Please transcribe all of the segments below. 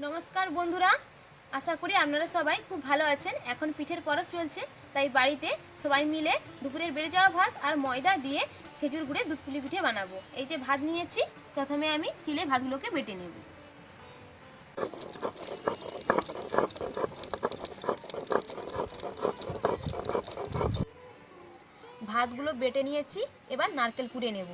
নমস্কার বন্ধুরা, আশা করি আপনারা সবাই খুব ভালো আছেন। এখন পিঠের পরব চলছে, তাই বাড়িতে সবাই মিলে দুপুরের বেড়ে যাওয়া ভাত আর ময়দা দিয়ে খেজুর গুঁড়ে দুধ পুলি পিঠে বানাবো। এই যে ভাত নিয়েছি, প্রথমে আমি সিলে ভাতগুলোকে বেটে নেব। ভাতগুলো বেটে নিয়েছি, এবার নারকেল কুড়ে নেব।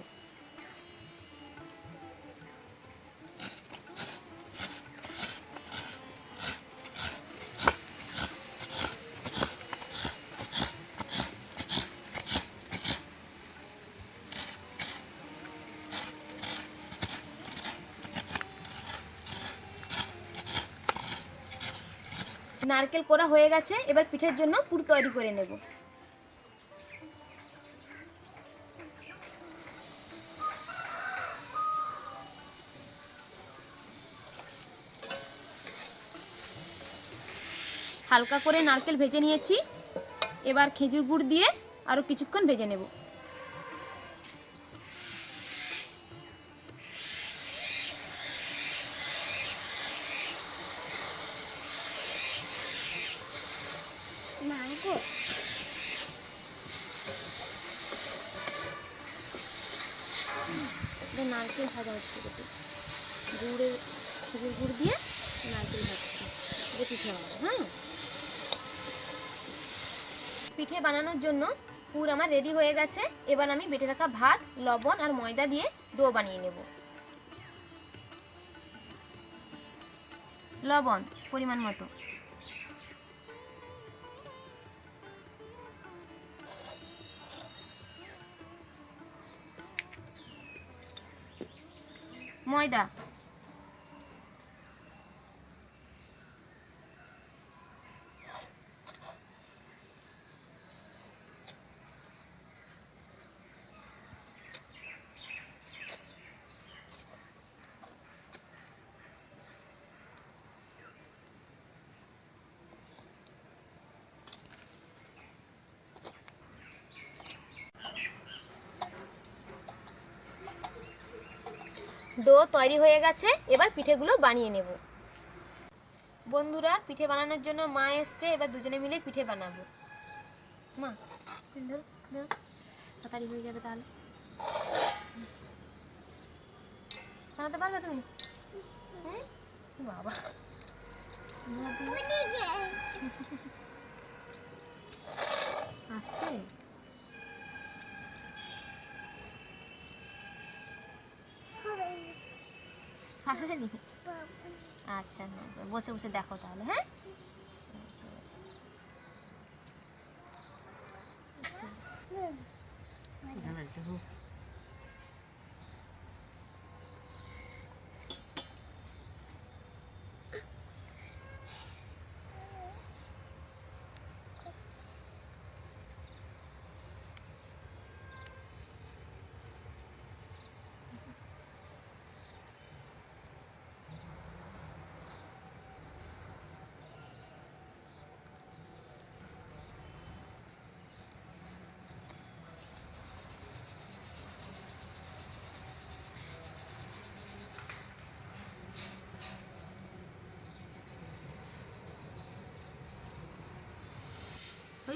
নারকেল কোরা হয়ে গেছে, এবার পিঠের জন্য পুর তৈরি করে নেব। হালকা করে নারকেল ভেজে নিয়েছি। এবার খেজুর গুড় দিয়ে আরও কিছুক্ষণ ভেজে নেব নারকেল এটা নারকেল ভাজা হচ্ছে কিন্তু গুড়ের খেজুর গুড় দিয়ে নারকেল ভাজছি। এটা পিঠে হ্যাঁ? পিঠে বানানোর জন্য পুর আমার রেডি হয়ে গেছে। এবার আমি বেটে রাখা ভাত, লবণ আর ময়দা দিয়ে ডো বানিয়ে নেব। লবণ, পরিমাণ মতো। ময়দা ডো তৈরি হয়ে গেছে, এবার পিঠেগুলো বানিয়ে নেব। বন্ধুরা, পিঠে বানানোর জন্য মা এসছে, এবার দুজনে মিলে পিঠে বানাবো। মা। তাড়াতাড়ি হয়ে যাবে তাহলে। বানাতে পারবে তুমি? বাবা। পারবে আচ্ছা বসে বসে দেখো তাহলে হ্যাঁ ঠিক আছে।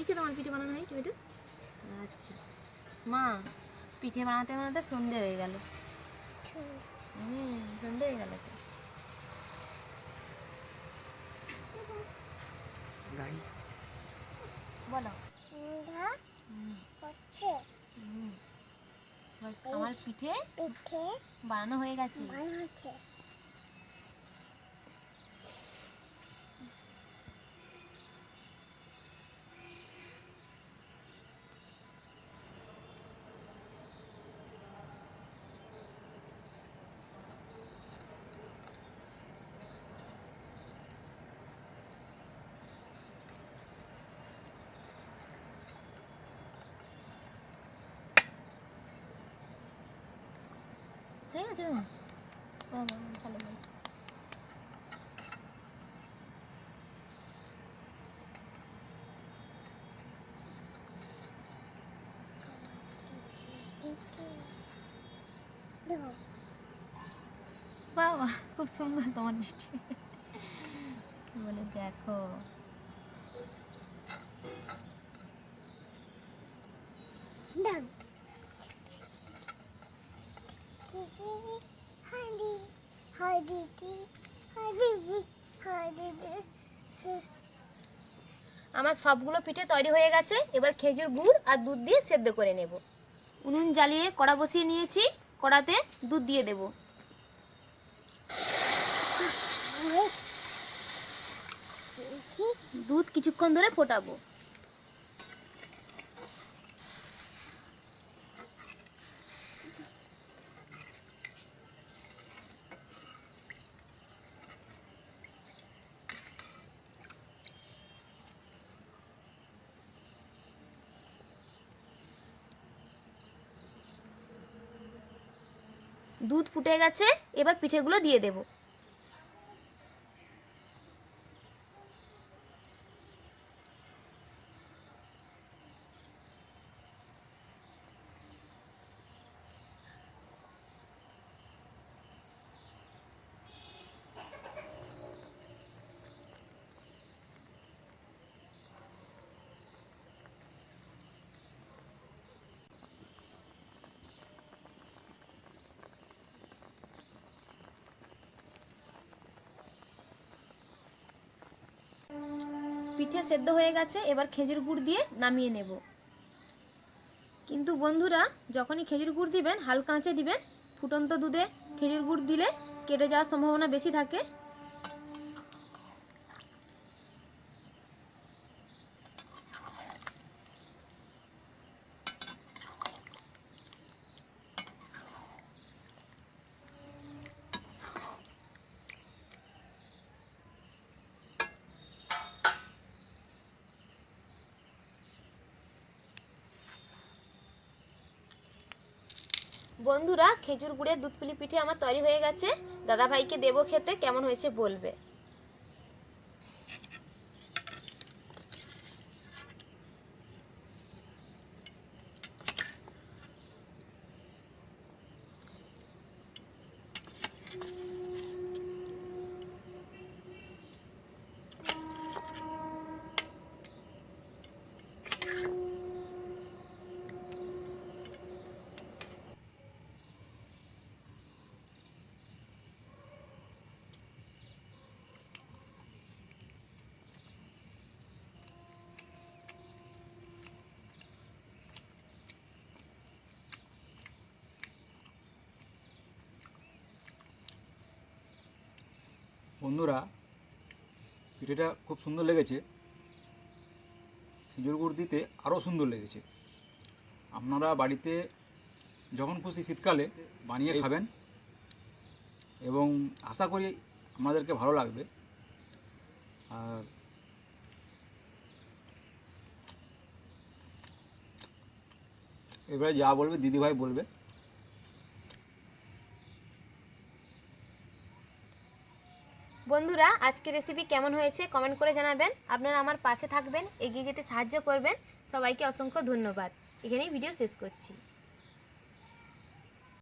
হয়েছে তোমার পিঠে বানানো হয়েছে বেটু আচ্ছা। মা পিঠে বানাতে বানাতে সন্ধে হয়ে গেল। হুম সন্ধে হয়ে গেল তো। গাড়ি। বলো। সন্ধ্যা হুম, হচ্ছে। হুম। এবার আমার পিঠে পিঠে বানানো হয়ে গেছে। বাবা, খুব সুন্দর তোমার বলে দেখো Done. আমার সবগুলো পিঠে তৈরি হয়ে গেছে। এবার খেজুর গুড় আর দুধ দিয়ে সেদ্ধ করে নেব। উনুন জ্বালিয়ে কড়া বসিয়ে নিয়েছি। কড়াতে দুধ দিয়ে দেব। দুধ কিছুক্ষণ ধরে ফোটাবো। দুধ ফুটে গেছে এবার পিঠেগুলো দিয়ে দেব। পিঠে সেদ্ধ হয়ে গেছে, এবার খেজুর গুড় দিয়ে নামিয়ে নেব। কিন্তু বন্ধুরা, যখনই খেজুর গুড় দিবেন, হালকা আঁচে দিবেন, ফুটন্ত দুধে খেজুর গুড় দিলে কেটে যাওয়ার সম্ভাবনা বেশি থাকে। বন্ধুরা, খেজুর গুড়ের দুধ পুলি পিঠে আমার তৈরি হয়ে গেছে। দাদা ভাইকে দেবো খেতে, কেমন হয়েছে বলবে? বন্ধুরা, পিঠেটা খুব সুন্দর লেগেছে। খেজুর গুড় দিতে আরও সুন্দর লেগেছে। আপনারা বাড়িতে যখন খুশি শীতকালে বানিয়ে খাবেন এবং আশা করি আমাদেরকে ভালো লাগবে। আর এবারে যা বলবে, দিদিভাই বলবে। বন্ধুরা আজকে রেসিপি কেমন হয়েছে কমেন্ট করে জানাবেন। আপনারা আমার পাশে থাকবেন, এগিয়ে যেতে সাহায্য করবেন। সবাইকে অসংখ্য ধন্যবাদ। এখানেই ভিডিও শেষ করছি।